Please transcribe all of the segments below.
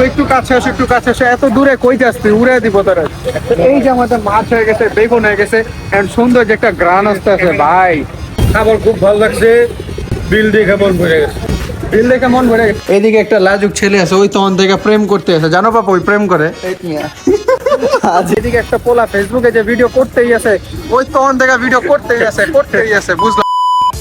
তো একটু কাছে আসো একটু কাছে আসো। এত দূরে কই যাস তুই উড়ে দিব তোরা। এই যে আমাদের মাছ হয়ে গেছে বেগুন হয়ে গেছে এন্ড সুন্দর যে একটা গ্রান আসতে আছে ভাই। খাবার খুব ভালো লাগছে। বিল দেখে মন ভরে গেছে। বিল দেখে মন ভরে গেছে। এইদিকে একটা লাজুক ছেলে আছে ওই তখন থেকে প্রেম করতে আছে জানো বাবা ওই প্রেম করে? আজ এদিকে একটা পোলা ফেসবুকে যে ভিডিও করতেই আছে ওই তখন থেকে ভিডিও করতেই আছে করতেই আছে বুঝলাম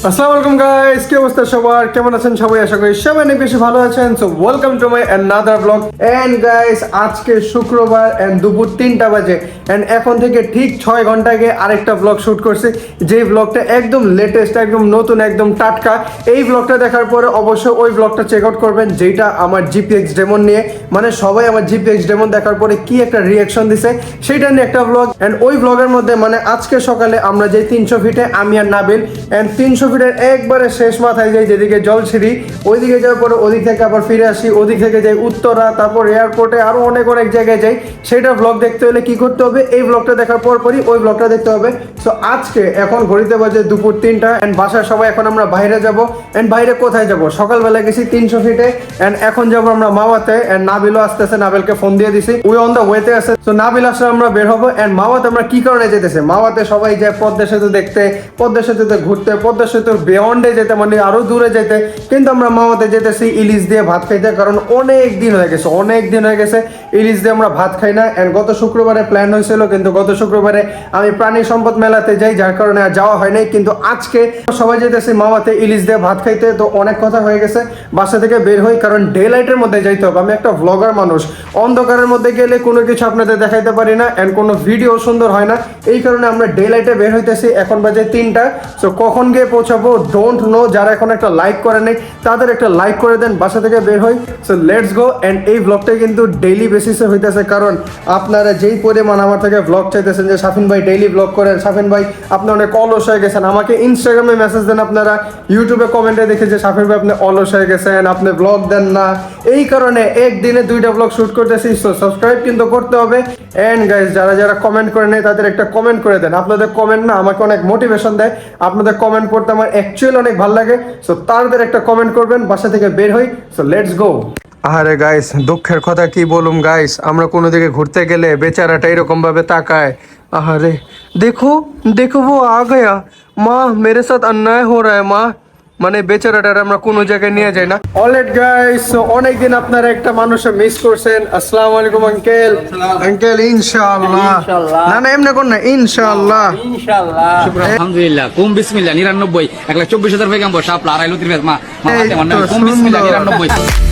আসসালামু আলাইকুম গাইস কি অবস্থা সবার? কেমন আছেন সবাই? আশা করি সবাই অনেক বেশি ভালো আছেন। So welcome to my another blog and guys আজকে শুক্রবার এন্ড দুপুর তিনটা বাজে। এন্ড এখন থেকে ঠিক ছয় ঘণ্টা আগে আরেকটা ব্লগ শুট করছি। যে ব্লগটা একদম লেটেস্ট একদম নতুন, একদম টাটকা। এই ব্লগটা দেখার পরে অবশ্যই ওই ব্লগটা চেক আউট করবেন যেটা আমার জিপিএক্স ডেমন নিয়ে। মানে সবাই আমার জিপিএক্স ডেমন দেখার পরে কি একটা রিয়াকশন দিছে সেটা নিয়ে একটা ব্লগ এন্ড ওই ব্লগের মধ্যে মানে আজকে সকালে আমরা যে তিনশো ফিটে আমি আর নাবিল। এন্ড তিনশো ফিটের একবারে শেষ মাথায় যাই যেদিকে জলছিড়ি ওইদিকে যাওয়ার পরে ওদিক থেকে আবার ফিরে আসি, ওদিক থেকে যাই উত্তরা, তারপর এয়ারপোর্টে আরও অনেক অনেক জায়গায় যাই। সেটা ব্লগ দেখতে হলে কি করতে হবে? এই ব্লগটা দেখার পর পরই ওই ব্লগটা দেখতে হবে। সো আজকে এখন ঘড়িতে বাজে দুপুর তিনটা এন্ড বাসার সবাই এখন আমরা বাইরে যাব। এন্ড বাইরে কোথায় যাব? সকালবেলা গেছি তিনশো ফিটে এন্ড এখন যাব আমরা মাওয়াতে। এন্ড নাবিলও আসতেছে, নাবিলকে ফোন দিয়ে দিছি। উই অন দ্য ওয়েতে আছে। তো নাবিল আসলে আমরা বের হব। এন্ড মাওয়াতে আমরা কি কারণে যেতেছে মাওয়াতে সবাই যায় পদ্মা সেতু দেখতে, পদ্মা সেতুতে ঘুরতে, পদ্মা সেতুর বিয়ন্ডে যেতে মানে আরও দূরে যেতে, কিন্তু আমরা মাওয়াতে যেতেছি ইলিশ দিয়ে ভাত খাইতে, কারণ অনেক দিন হয়ে গেছে, অনেক দিন হয়ে গেছে ইলিশ দিয়ে আমরা ভাত খাই না। এন্ড গত শুক্রবারে প্ল্যান হয়েছিল, কিন্তু গত শুক্রবারে আমি প্রাণী সম্পদ মেলাতে যাই, যার কারণে আর যাওয়া হয় নাই। কিন্তু আজকে সবাই যেতেছি মাওয়াতে ইলিশ দিয়ে ভাত খাইতে, তো অনেক কথা হয়ে গেছে। বাসা থেকে বের হই, কারণ ডে লাইটের মধ্যে যাইতে হবে। আমি একটা ভ্লগার মানুষ। অন্ধকারের মধ্যে গেলে কোনো কিছু আপনাদের দেখাইতে পারি না এন্ড কোনো ভিডিও সুন্দর হয় না। এই কারণে আমরা ডে লাইটে বের হইতেছি, এখন বাজে তিনটা। সো কখন গিয়ে পৌঁছাবো। ডোন্ট নো যারা এখন একটা লাইক করে নেই, তাদের একটা লাইক করে দেন, বাসা থেকে বের হই। সো লেটস গো অ্যান্ড এই ব্লগটা কিন্তু ডেইলি বেসিসে হইতেছে। কারণ আপনারা যেই পরিমাণ আমার থেকে ব্লগ চাইতেছেন যে সাফিন ভাই ডেইলি ব্লগ করেন, সাফিন ভাই, আপনি অনেক অলস হয়ে গেছেন। আমাকে ইনস্টাগ্রামে মেসেজ দেন আপনারা ইউটিউবে কমেন্টে দেখে যে সাফিন ভাই আপনি অলস হয়ে গেছেন, আপনি ব্লগ দেন না। এই কারণে একদিনে দুইটা ব্লগ শ্যুট করতেছি সো সাবস্ক্রাইব কিন্তু করতে হবে। অ্যান্ড গাইজ যারা যারা কমেন্ট করে নেয় তাদের একটা কমেন্ট করে দেন। আপনাদের কমেন্ট না আমাকে অনেক মোটিভেশন দেয়। আপনাদের কমেন্ট পড়তে আমার অ্যাকচুয়ালি অনেক ভালো লাগে। সো তাদের একটা কমেন্ট করবেন, বাসা থেকে বের হই। সো লেটস গো আরে গাইস দুঃখের কথা কি বলুম গাইস আমরা কোনো দিকে ঘুরতে গেলে বেচারাটা এরকমভাবে তাকায়। আহারে, দেখো দেখো ও আ গয়া মা, মেরে সাথ অন্যায় হো রায় মা। মানে বেচারাটার আমরা কোনো জায়গায় নিয়ে যাই না। অলরেড গাইস সো অনেকদিন আপনারা একটা মানুষে মিস করছেন। আসসালামু আলাইকুম আঙ্কেল আঙ্কেল ইনশাআল্লাহ। না না এমনে কোন না ইনশাআল্লাহ। ইনশাআল্লাহ আলহামদুলিল্লাহ। কুম বিসমিল্লাহ 99 124000 লাখ 24 হাজার পেগাম্বর সাপলা আড়াই লতির মা কুম বিসমিল্লাহ 99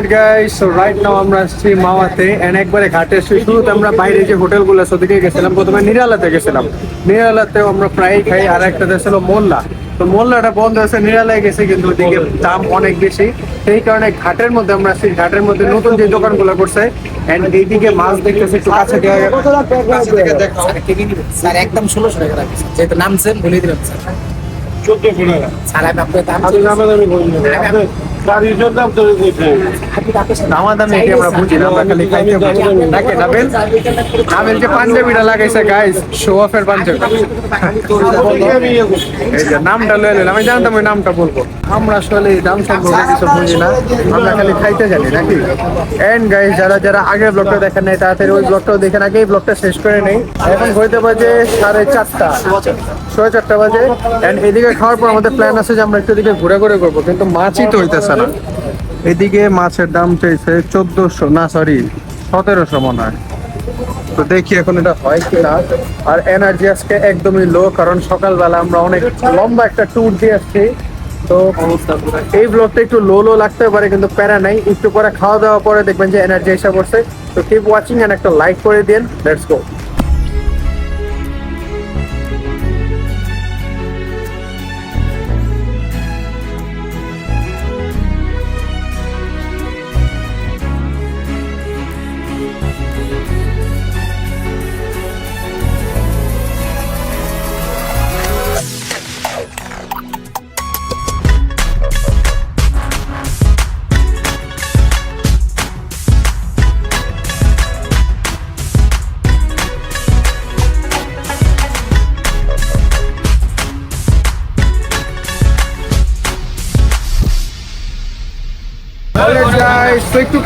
right guys so right now আমরা আসছি মাওয়াতে এন্ড একবারে ঘাটে এসে শুরুতে আমরা বাইরে যে হোটেলগুলো আছে ওদিকে গেছিলাম। প্রথমে নিরালাতে গেছিলাম। নিরালাতেও আমরা প্রায় খাই আর একটা ছিল মোল্লা। তো মোল্লাটা বন্ধ আছে নিরালায় গেছে কিন্তু ওদিকে দাম অনেক বেশি। সেই কারণে ঘাটের মধ্যে আমরা আসছি। ঘাটের মধ্যে নতুন যে দোকানগুলো করছে এন্ড এইদিকে মাছ দেখতেছি একটু কাছে স্যার একদম ষোলোশো টাকা রাখছি। যেহেতু নামছেন বলে দিলাম স্যার। চোদ্দশো টাকা। স্যার আমি গাড়ির দাম ধরে দিয়েছে নামা দামি কি আমরা বুঝি না আমরা খালি খাইতে বুঝি। নাকি নাবেল নাবেল যে পাঞ্জাবিটা লাগাইছে গাইস শো অফের পাঞ্জাবি। এই যে নামটা লয়ে নিলাম আমি জানতাম ওই নামটা বলব। আমরা আসলে দাম সম্পর্কে কিছু বুঝি না আমরা খালি খাইতে জানি নাকি? এন্ড গাইস যারা যারা আগের ব্লগটা দেখেন নাই তাড়াতাড়ি ওই ব্লগটাও দেখেন আগে এই ব্লগটা শেষ করে নেই। এখন হইতে বাজে সাড়ে চারটা। সোয়া চারটা বাজে। এন্ড এদিকে খাওয়ার পর আমাদের প্ল্যান আছে যে আমরা একটু এদিকে ঘুরে ঘুরে করব কিন্তু মাছই তো হইতেছে না। এদিকে মাছের দাম চাইছে চোদ্দশো, না সরি সতেরোশো মনে হয়। তো দেখি এখন এটা হয় কিনা। আর এনার্জি আজকে একদমই লো কারণ সকালবেলা আমরা অনেক লম্বা একটা ট্যুর দিয়ে আসছি। তো এই ব্লগটা একটু লো লো লাগতে পারে, কিন্তু প্যারা নাই। একটু পরে খাওয়া দাওয়া পরে দেখবেন যে এনার্জি এসে পড়ছে। তো কিপ ওয়াচিং এন্ড একটা লাইক করে দিন। লেটস গো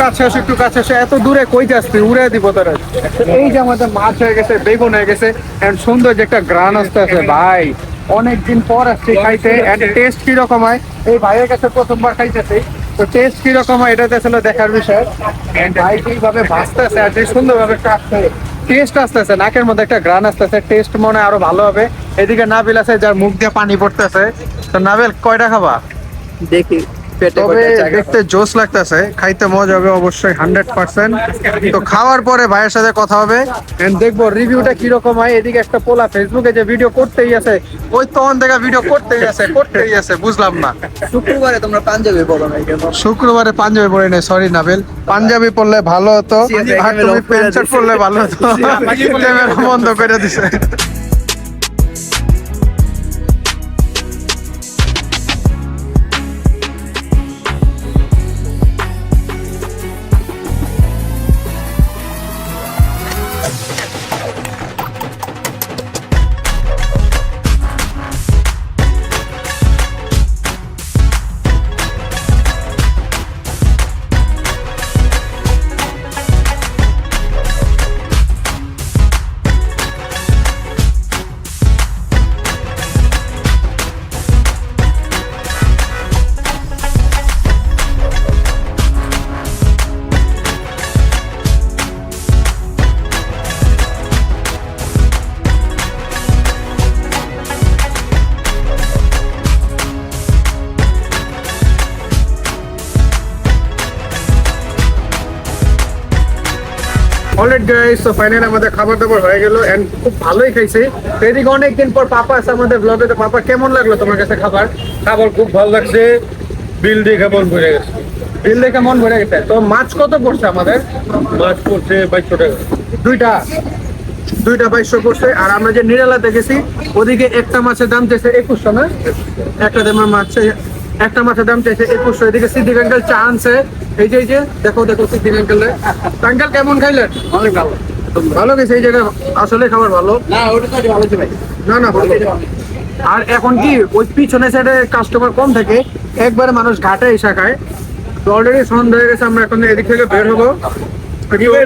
কাছে আসো একটু কাছে আসো এত দূরে কই যাস উড়ে দিব তোরা। এই যে আমাদের মাছ হয়ে গেছে, বেগুন হয়ে গেছে। এন্ড সুন্দর যে একটা গ্রান আসতে আছে। ভাই, অনেকদিন পর আসছে খাইতে। এন্ড টেস্ট কীরকম হয়? এই ভাইয়ের কাছে প্রথমবার খাইতেছি। তো টেস্ট কীরকম হয় এটাতে ছিল দেখার বিষয়। ভাই কীভাবে ভাজতেছে আর যে সুন্দরভাবে কাটছে টেস্ট আসতেছে, নাকের মধ্যে একটা গ্রান আসতেছে। টেস্ট মনে আরও ভালো হবে। এদিকে নাবিল আছে, যার মুখ দিয়ে পানি পড়তেছে। তো নাবিল, কয়টা খাবা? দেখি। পেটে দেখতে জোস লাগতেছে খাইতে মজা হবে অবশ্যই হান্ড্রেড পার্সেন্ট তো খাওয়ার পরে ভাইয়ের সাথে কথা হবে। দেখব রিভিউটা কীরকম হয়। এদিকে একটা পোলা ফেসবুকে যে ভিডিও করতেই আছে ওই তখন থেকে ভিডিও করতেই আছে করতেই আছে বুঝলাম না। শুক্রবারে তোমরা পাঞ্জাবি না শুক্রবারে পাঞ্জাবি পরে নেই সরি নাবিল। পাঞ্জাবি পরলে ভালো হতো আর তুমি প্যান্ট শার্ট। পরলে ভালো হতো। ক্যামেরা বন্ধ করে দিছে। অলরেড গাইস তো ফাইনালি আমাদের খাবার দাবার হয়ে গেল এন্ড খুব ভালোই খাইছি। তো এদিকে অনেকদিন পর পাপা আছে আমাদের ব্লগে তো পাপা কেমন লাগল তোমার কাছে খাবার? খাবার খুব ভালো লাগছে। বিল দেখে মন ভরে গেছে। বিল দেখে মন ভরে গেছে। তো মাছ কত পড়ছে আমাদের? মাছ পড়ছে বাইশশো টাকা। দুইটা। দুইটা বাইশশো পড়ছে। আর আমরা যে নিরালাতে গেছি ওদিকে একটা মাছের দাম চাইছে একুশশো না? একটা দামের মাছ একটা মাছের দাম চাইছে একুশশো। এদিকে সিদ্দিক আঙ্কেল চা আনছে। এই যে এই যে দেখো দেখো সিদ্দিক আঙ্কেল আঙ্কেল কেমন খাইলেন? অনেক ভালো। ভালো গেছে এই জায়গায় আসলে খাবার ভালো। না ওটা তো ভালো ছিল না না ভালো। আর এখন কি ওই পিছনে সাইডে কাস্টমার কম থাকে একবারে মানুষ ঘাটে এসে খায়। তো অলরেডি সন্ধ্যা হয়ে গেছে আমরা এখন এদিক থেকে বের হব।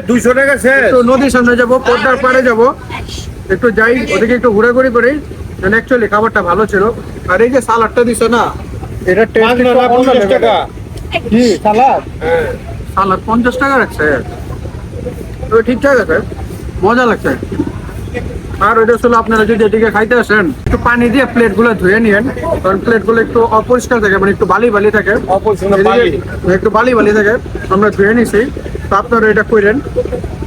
দুইশো টাকা একটু নদীর সামনে যাব পদ্মার পাড়ে যাব। একটু যাই ওদিকে একটু ঘোরাঘুরি করি। মানে অ্যাকচুয়ালি খাবারটা ভালো ছিল। আর এই যে সালাডটা দিছে না এটা টেস্ট না পঞ্চাশ টাকা। কি সালাদ? হ্যাঁ। সালাদ পঞ্চাশ টাকা রাখছে তো ঠিকঠাক আছে। মজা লাগছে। আর ওইটা ছিল আপনারা যদি এদিকে খাইতে আসেন একটু পানি দিয়ে প্লেটগুলো ধুয়ে নিয়েন। কারণ প্লেটগুলো একটু অপরিষ্কার থাকে মানে একটু বালি বালি থাকে। অপরিষ্কার একটু বালি বালি থাকে। আমরা ধুয়ে নিছি। তো আপনারা এটা করেন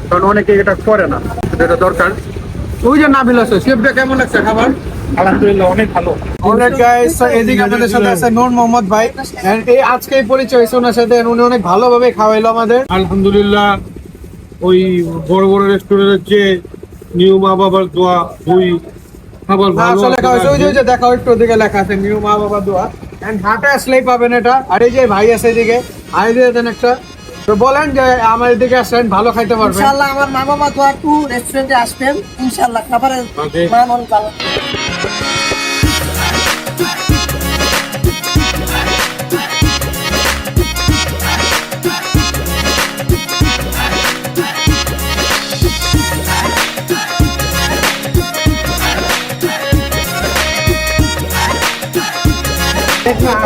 কারণ অনেকে এটা করে না। এটা দরকার। ওই যে নাবিল আছে শেফটা কেমন লাগছে খাবার? আলহামদুলিল্লাহ অনেক ভালো। অলরাইট গাইস এদিকে আমাদের সাথে আছে নূর মোহাম্মদ ভাই And এই আজকে পরিচয় হয়েছে ওনার সাথে উনি অনেক ভালোভাবে খাওয়াইলো আমাদের। আলহামদুলিল্লাহ ওই বড় বড় রেস্টুরেন্টের চেয়ে নিউ মা বাবার দোয়া দুই খাবার ভালো আসলে খাওয়াইছে। ওই যে ওই একটু ওদিকে লেখা আছে নিউ মা বাবা দোয়া। এন্ড হাটে আসলেই পাবেন এটা। আর এই যে ভাই আছে এদিকে আই দিয়ে দেন একটা। তো বলেন যে আমার এদিকে আসেন ভালো খাইতে পারবেন। ইনশাআল্লাহ আমার মা বাবা তো একটু রেস্টুরেন্টে আসবেন। ইনশাআল্লাহ খাবারের মান অনেক ভালো।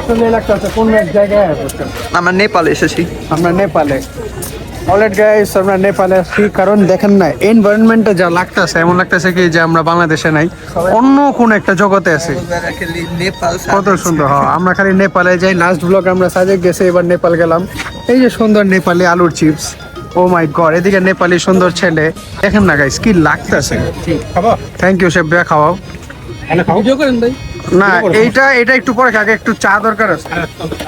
আসলে লাগতেছে কোন এক জায়গায় আমরা নেপাল এসেছি। আমরা নেপালে। অলরেড গাইস আমরা নেপালে আছি কারণ দেখেন না এনভায়রনমেন্টে যা লাগতেছে এমন লাগতেছে কি যে আমরা বাংলাদেশে নাই অন্য কোন একটা জগতে আছি। কত সুন্দর হ্যাঁ আমরা খালি নেপালে যাই লাস্ট ব্লগ আমরা সাজেক গেছে এবার নেপাল গেলাম। এই যে সুন্দর নেপালি আলুর চিপস ও মাই গড এদিকে নেপালি সুন্দর ছেলে। দেখেন না গাইস কি লাগতেছে। থ্যাংক ইউ শেফ ভাইয়া খাওয়াও ভিডিও করেন ভাই। না এইটা এটা একটু পরে খাগে একটু চা দরকার আছে।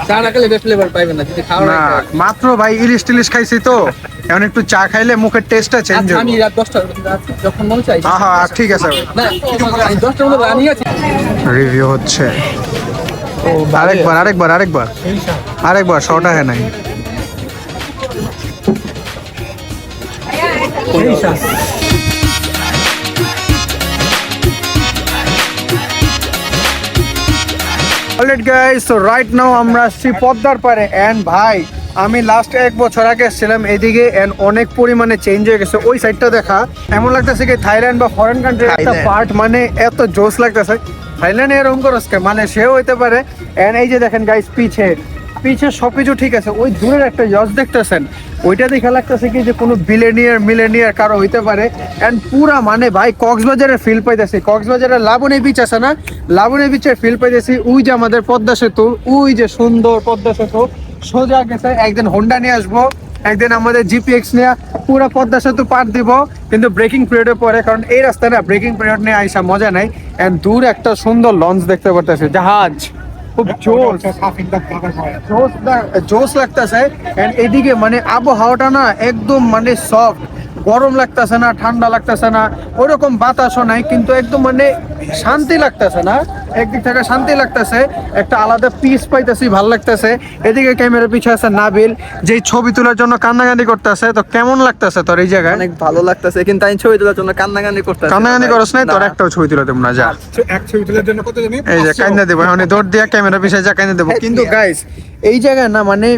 চা না খেলে ফ্লেভার পাইবেন না যদি খাওয়া না মাত্র ভাই ইলিশ টিলিশ খাইছি তো এখন একটু চা খাইলে মুখের টেস্টটা চেঞ্জ আচ্ছা আমি রাত দশটা যখন মন চাই আহা ঠিক আছে। না মধ্যে রানি আছি। রিভিউ হচ্ছে। আরেকবার আরেকবার আরেকবার। আরেকবার শর্ট আহে নাই। Alright guys so right now আমরা আসছি পদ্মার পারে এন্ড ভাই আমি লাস্ট এক বছর আগে এসেছিলাম এদিকে এন্ড অনেক পরিমাণে চেঞ্জ হয়ে গেছে। ওই সাইডটা দেখা এমন লাগতেছে কি থাইল্যান্ড বা ফরেন কান্ট্রির একটা পার্ট মানে এত জোশ লাগতেছে। থাইল্যান্ডে এরকম করছে মানে সেও হইতে পারে। এন্ড এই যে দেখেন গাইস পিছে। পিছে সবকিছু ঠিক আছে। ওই দূরের একটা ইয়স দেখতেছেন, ওইটা দেখে লাগতেছে কি যে কোনো বিলেনিয়ার মিলেনিয়ার কারও হইতে পারে। এন্ড পুরা মানে ভাই, কক্সবাজারের ফিল পাইতেছি। কক্সবাজারের লাবণী বিচ আছে না? লাবণী বিচের ফিল পাইতেছি। ওই যে আমাদের পদ্মা সেতু, ওই যে সুন্দর পদ্মা সেতু। সোজা গেছে, একদিন হোন্ডা নিয়ে আসব, একদিন আমাদের জিপিএক্স নিয়ে পুরো পদ্মা সেতু পার দিব। কিন্তু ব্রেকিং পিরিয়ডে পরে, কারণ এই রাস্তা না ব্রেকিং পিরিয়ড নিয়ে আইসা মজা নাই। এন্ড দূর একটা সুন্দর লঞ্চ দেখতে পারতেছি। জাহাজ। খুব জোস জোস লাগ- জোস লাগতেছে এন্ড এদিকে মানে আবহাওয়াটা না একদম মানে সফট গরম লাগতেছে না ঠান্ডা লাগতেছে না ওরকম বাতাসও নাই কিন্তু একদম মানে শান্তি লাগতেছে না একদিক থেকে শান্তি লাগতেছে একটা আলাদা পিস পাইতেছি ভালো লাগতেছে। এদিকে ক্যামেরা পিছে আছে নাবিল যেই ছবি তোলার জন্য কান্নাকান্দি করতেছে তো কেমন লাগতেছে তোর এই জায়গায়? অনেক ভালো লাগতেছে কিন্তু আমি ছবি তোলার জন্য কান্নাকান্নি করতে কান্নাকান্দি করস নাই তোর একটাও ছবি তুলে দেবো না যা। এক ছবি তোলার জন্য কত জানি? এই যে কান্দা দেবো এখন দৌড় দিয়ে ক্যামেরা পিছিয়ে যা কান্দা দেবো। কিন্তু গাইস এই জায়গায় না মানে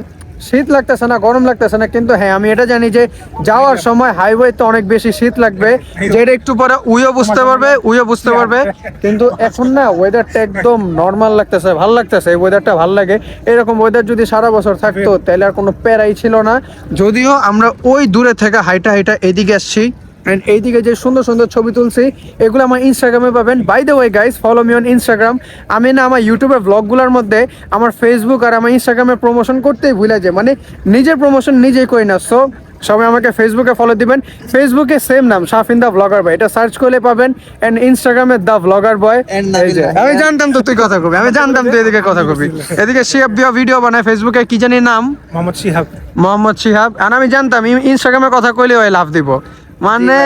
শীত লাগতেছে না গরম লাগতেছে না কিন্তু হ্যাঁ আমি এটা জানি যে যাওয়ার সময় হাইওয়ে তো অনেক বেশি শীত লাগবে যেটা একটু পরে উইও বুঝতে পারবে উইও বুঝতে পারবে। কিন্তু এখন না ওয়েদারটা একদম নর্মাল লাগতেছে ভালো লাগতেছে এই ওয়েদারটা ভালো লাগে। এরকম ওয়েদার যদি সারা বছর থাকতো তাহলে আর কোনো প্যারাই ছিল না। যদিও আমরা ওই দূরে থেকে হাইটা হাইটা এদিকে আসছি এন্ড এইদিকে যে সুন্দর সুন্দর ছবি তুলছি এগুলো আমার ইনস্টাগ্রামে পাবেন। By the way guys follow me on Instagram আমি না আমার ইউটিউবে ব্লগগুলোর মধ্যে আমার ফেসবুক আর আমার ইনস্টাগ্রামে প্রমোশন করতেই ভুলে যায় মানে নিজের প্রমোশন নিজেই করি না। সো সবাই আমাকে ফেসবুকে ফলো দিবেন। ফেসবুকে সেম নাম শাফিন দা ব্লগার বয় এটা সার্চ করলে পাবেন। এন্ড ইনস্টাগ্রামে দা ব্লগার বয় And আমি জানতাম তো তুই কথা কবি। আমি জানতাম তুই এদিকে কথা কবি। এদিকে শিহাব ভিডিও বানায় ফেসবুকে কি জানি নাম? মোহাম্মদ শিহাব। মোহাম্মদ শিহাব। আর আমি জানতাম ইনস্টাগ্রামে কথা কইলে ওই লাভ দিব। মানে?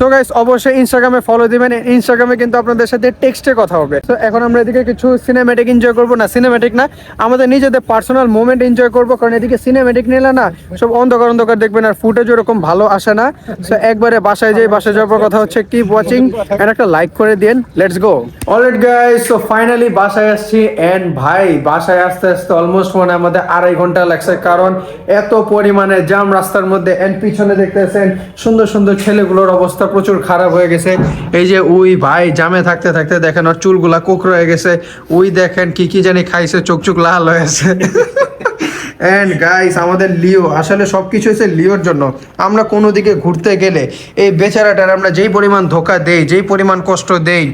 সো গাইস অবশ্যই ইনস্টাগ্রামে ফলো দিবেন। ইনস্টাগ্রামে কিন্তু আপনাদের সাথে টেক্সটে কথা হবে। তো এখন আমরা এদিকে কিছু সিনেম্যাটিক এনজয় করব। না সিনেম্যাটিক না আমাদের নিজেদের পার্সোনাল মোমেন্ট এনজয় করব। কারণ এদিকে সিনেম্যাটিক নিলে না সব অন্ধকার অন্ধকার দেখবেন আর ফুটেজ ওরকম ভালো আসে না। সো একবারে বাসায় যাই বাসায় যাওয়ার পর কথা হচ্ছে কিপ ওয়াচিং এন্ড একটা লাইক করে দিন let's go alright guys so finally বাসায় আসছি। এন্ড ভাই বাসায় আসতে আসতে অলমোস্ট মনে আমাদের আড়াই ঘণ্টা লাগছে। কারণ এত পরিমাণে জাম রাস্তার মধ্যে এন্ড পিছনে দেখতেছেন সুন্দর সুন্দর ছেলেগুলোর অবস্থা প্রচুর খারাপ হয়ে গেছে। এই যে উই ভাই জামে থাকতে থাকতে দেখেন ওর চুলগুলা কোকর হয়ে গেছে। উই দেখেন কি কি জানি খাইছে, চোখ চোখ লাল হয়েছে এন্ড গাইস আমাদের লিও, আসলে সব কিছু হয়েছে লিওর জন্য। আমরা কোনো দিকে ঘুরতে গেলে এই বেচারাটার আমরা যেই পরিমাণ ধোকা দেই, যেই পরিমাণ কষ্ট দেই,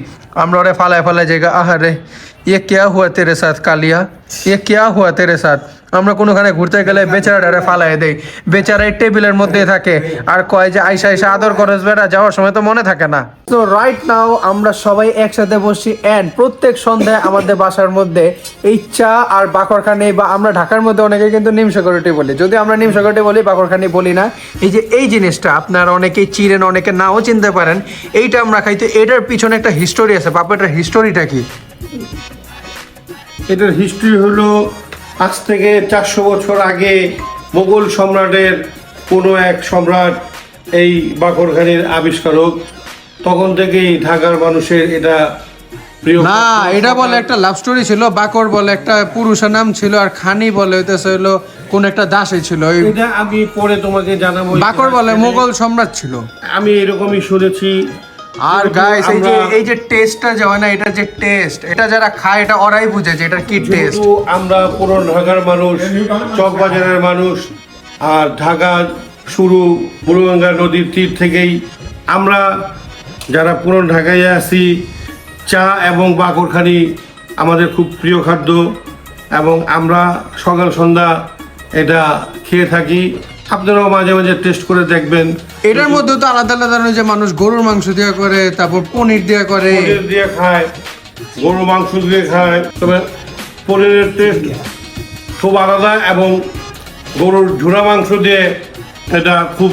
আমরা ওরে ফালায় ফালায় জায়গা আহারে ইয়ে কেয়া হুয়া তেরে সাথ কালিয়া? ইয়ে কেয়া হুয়া তেরে সাথ? আমরা কোনোখানে ঘুরতে গেলে বেচারাটারে ফালায় দেই। বেচারা এই টেবিলের মধ্যে থাকে। আর কয় যে, আইসা আইসা, আদর করস বেড়া যাওয়ার সময় তো মনে থাকে না। তো রাইট নাও আমরা সবাই একসাথে বসছি। এন্ড প্রত্যেক সন্ধ্যায় আমাদের বাসার মধ্যে এই চা আর বাকরখানি বা আমরা ঢাকার মধ্যে অনেকে কিন্তু নিমসাগরটি বলি। যদি আমরা নিমসাগরটি বলি, বাকরখানি বলি না। এই যে এই জিনিসটা আপনারা অনেকেই চিনেন, অনেকে নাও চিনতে পারেন। এইটা আমরা খাইতে, এটার পিছনে একটা হিস্টোরি আছে। পাপা হিস্টোরিটা কি? এটার হিস্ট্রি হলো আজ থেকে চারশো বছর আগে মোগল সম্রাটের কোনো এক সম্রাট এই বাকরখানির আবিষ্কারক, তখন থেকেই ঢাকার মানুষের এটা না এটা বলে একটা লাভ স্টোরি ছিল বাকর বলে একটা পুরুষের নাম ছিল আর খানি বলে হইতেছে হলো কোন একটা দাসে ছিল এটা আমি পরে তোমাকে জানাব। বাকর বলে মোগল সম্রাট ছিল। আমি এরকমই শুনেছি। আর গাইস এই যে এই যে টেস্টটা যে হয় না এটা যে টেস্ট এটা যারা খায় এটা ওরাই বুঝে যে এটা কি টেস্ট আমরা পুরন ঢাকার মানুষ চকবাজারের মানুষ আর ঢাকা শুরু বুড়োগঙ্গা নদীর তীর থেকেই আমরা যারা পুরন ঢাকায় আছি চা এবং বাকরখানি আমাদের খুব প্রিয় খাদ্য এবং আমরা সকাল সন্ধ্যা এটা খেয়ে থাকি। আপনারাও মাঝে মাঝে টেস্ট করে দেখবেন। এটার মধ্যে তো আলাদা আলাদা ধরনের যে মানুষ গরুর মাংস দিয়ে করে তারপর পনির দিয়ে করে। পনির দিয়ে খায় গরুর মাংস দিয়ে খায়। তবে পনিরের টেস্ট খুব আলাদা এবং গরুর ঝুরা মাংস দিয়ে এটা খুব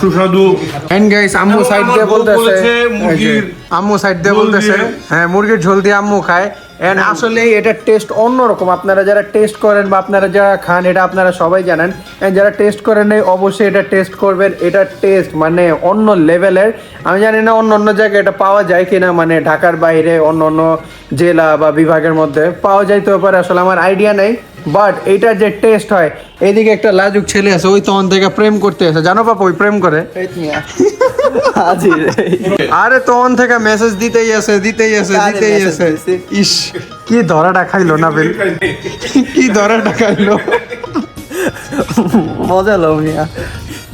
সুস্বাদু। এন্ড গাইস আম্মু সাইড দিয়ে বলতেছে এই আম্মু সাইড দিয়ে বলতেছে হ্যাঁ মুরগির ঝোল দিয়ে আম্মু খায়। এন্ড আসলে এটার টেস্ট অন্যরকম। আপনারা যারা টেস্ট করেন বা আপনারা যারা খান এটা আপনারা সবাই জানেন। এন্ড যারা টেস্ট করেন নাই অবশ্যই এটা টেস্ট করবেন। এটা টেস্ট মানে অন্য লেভেলের আমি জানি না অন্য অন্য জায়গায় এটা পাওয়া যায় কিনা মানে ঢাকার বাইরে অন্য অন্য জেলা বা বিভাগের মধ্যে। পাওয়া যাইতেও পারে আসলে আমার আইডিয়া নেই। বাট এইটার যে টেস্ট হয় এদিকে একটা লাজুক ছেলে আছে ওই তখন থেকে প্রেম করতে আছে জানো পাপা ওই প্রেম করে? আরে তখন থেকে মেসেজ দিতেই আছে দিতেই আছে দিতেই আছে। ইস কি ধরাটা খাইলো না বেল? কি ধরাটা খাইলো? মজা লো মিয়া।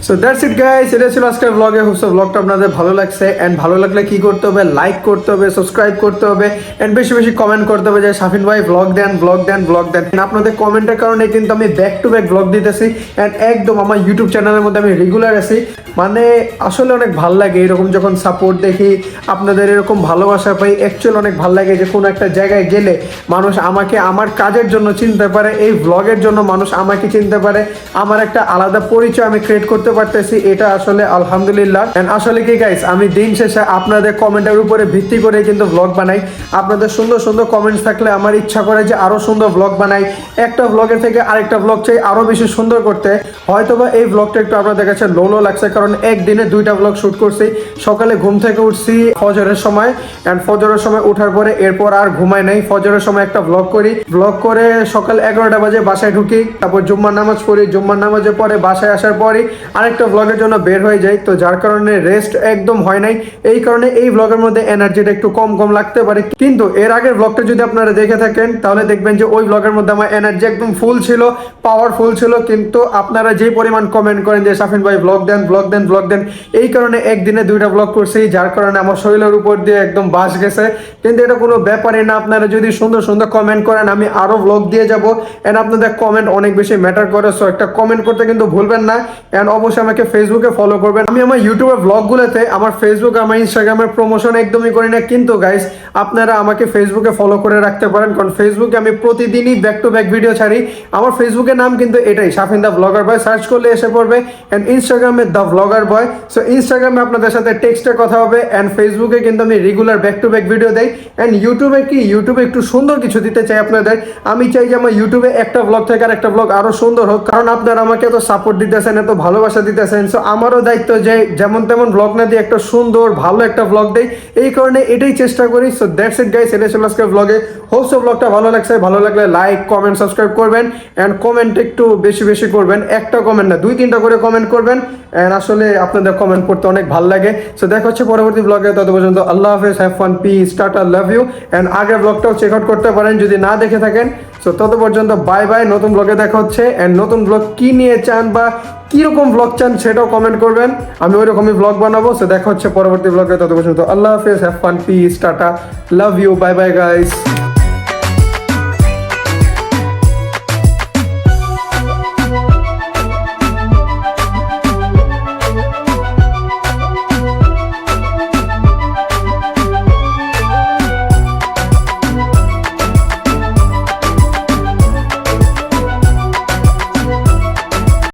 সো দ্যাটস ইট গাইস এটা ছিল আজকের ব্লগে হোপসো ব্লগটা আপনাদের ভালো লাগছে অ্যান্ড ভালো লাগলে কি করতে হবে? লাইক করতে হবে সাবস্ক্রাইব করতে হবে অ্যান্ড বেশি বেশি কমেন্ট করতে হবে যে শাফিন ভাই ব্লগ দেন ব্লগ দেন ব্লগ দেন। আপনাদের কমেন্টের কারণে কিন্তু আমি ব্যাক টু ব্যাক ব্লগ দিতেছি অ্যান্ড একদম আমার ইউটিউব চ্যানেলের মধ্যে আমি রেগুলার আছি। মানে আসলে অনেক ভালো লাগে এরকম যখন সাপোর্ট দেখি, আপনাদের এরকম ভালোবাসা পাই। অ্যাকচুয়ালি অনেক ভালো লাগে যে কোনো একটা জায়গায় গেলে মানুষ আমাকে আমার কাজের জন্য চিনতে পারে, এই ব্লগের জন্য মানুষ আমাকে চিনতে পারে। আমার একটা আলাদা পরিচয় আমি ক্রিয়েট করতে পারতেছি, এটা আসলে আলহামদুলিল্লাহ। And আসলে কি গাইস আমি দিন শেষে আপনাদের কমেন্টের উপরে ভিত্তি করে কিন্তু ব্লগ বানাই। আপনাদের সুন্দর সুন্দর কমেন্টস থাকলে আমার ইচ্ছা করে যে আরও সুন্দর ব্লগ বানাই। একটা ব্লগের থেকে আরেকটা ব্লগ চাই, আরও বেশি সুন্দর করতে। হয়তোবা এই ব্লগটা একটু আপনাদের কাছে লো লো লাগছে, কারণ একদিনে দুইটা ব্লগ শুট করছি। সকালে ঘুম থেকে উঠছি ফজরের সময়। অ্যান্ড ফজরের সময় ওঠার পরে এরপর আর ঘুমাই নাই। ফজরের সময় একটা ব্লগ করি। ব্লগ করে সকাল এগারোটা বাজে বাসায় ঢুকি। তারপর জুম্মার নামাজ পড়ি। জুম্মার নামাজের পরে বাসায় আসার পরে আরেকটা ব্লগের জন্য বের হয়ে যাই। তো যার কারণে রেস্ট একদম হয় নাই। এই কারণে এই ব্লগের মধ্যে এনার্জিটা একটু কম কম লাগতে পারে। কিন্তু এর আগের ব্লগটা যদি আপনারা দেখে থাকেন, তাহলে দেখবেন যে ওই ব্লগের মধ্যে আমার এনার্জি একদম ফুল ছিল পাওয়ারফুল ছিল। কিন্তু আপনারা যে পরিমাণ কমেন্ট করেন যে সাফিন ভাই ব্লগ দেন ব্লগ দেন ব্লগ দেন, এই কারণে একদিনে দুইটা ব্লগ করছি, যার কারণে আমার শরীরের উপর দিয়ে একদম বাস গেছে। কিন্তু এটা কোনো ব্যাপারই না। আপনারা যদি সুন্দর সুন্দর কমেন্ট করেন, আমি আরও ব্লগ দিয়ে যাব। এন্ড আপনাদের কমেন্ট অনেক বেশি ম্যাটার করে। সো একটা কমেন্ট করতে কিন্তু ভুলবেন না। এন্ড অবশ্যই আমাকে ফেসবুকে ফলো করবেন। আমি আমার ইউটিউবের ব্লগগুলোতে আমার ফেসবুক আমার ইনস্টাগ্রামের প্রমোশন একদমই করি না। কিন্তু গাইস আপনারা আমাকে ফেসবুকে ফলো করে রাখতে পারেন। কারণ ফেসবুকে আমি প্রতিদিনই ব্যাক টু ব্যাক ভিডিও ছাড়ি। আমার ফেসবুকের নাম কিন্তু এটাই Shafin the blogger boy search করলে এসে পড়বে। অ্যান্ড ইনস্টাগ্রামে দ্য ব্লগার বয় সো ইনস্টাগ্রামে আপনাদের সাথে টেক্সটে কথা হবে। অ্যান্ড ফেসবুকে কিন্তু আমি regular back to back video দেই। অ্যান্ড ইউটিউবে কি? ইউটিউবে একটু সুন্দর কিছু দিতে চাই আপনাদের। আমি চাই যে আমার ইউটিউবে একটা ব্লগ থেকে আর একটা ব্লগ আরও সুন্দর হোক। কারণ আপনারা আমাকে এত সাপোর্ট দিতেছেন, এত ভালোবাসা দিতেছেন। সো আমারও দায়িত্ব যে যেমন তেমন ব্লগ না দিয়ে একটা সুন্দর, ভালো একটা ব্লগ দেই। এই কারণে এটাই চেষ্টা করি। সো দ্যাটস ইট গাইস এটা ছিল আজকে ব্লগে হোপস ব্লগটা ভালো লাগছে। ভালো লাগলে লাইক কমেন্ট সাবস্ক্রাইব করবেন। অ্যান্ড কমেন্ট একটু বেশি বেশি করবেন। একটা কমেন্ট না, দুই, তিনটা করে কমেন্ট করবেন। অ্যান্ড আসলে আপনাদের কমেন্ট করতে অনেক ভালো লাগে। সো দেখা হচ্ছে পরবর্তী ব্লগে তত পর্যন্ত আল্লাহ হাফেজ have fun peace tata love you and আগের ব্লগটাও চেক আউট করতে পারেন। যদি না দেখে থাকেন সো তত পর্যন্ত বাই বাই নতুন ব্লগে দেখা হচ্ছে। অ্যান্ড নতুন ব্লগ কী নিয়ে চান বা কীরকম ব্লগ চান সেটাও কমেন্ট করবেন। আমি ওই রকমই ব্লগ বানাবো সো দেখা হচ্ছে পরবর্তী ব্লগে তত পর্যন্ত আল্লাহ হাফেজ have fun peace tata love you bye bye guys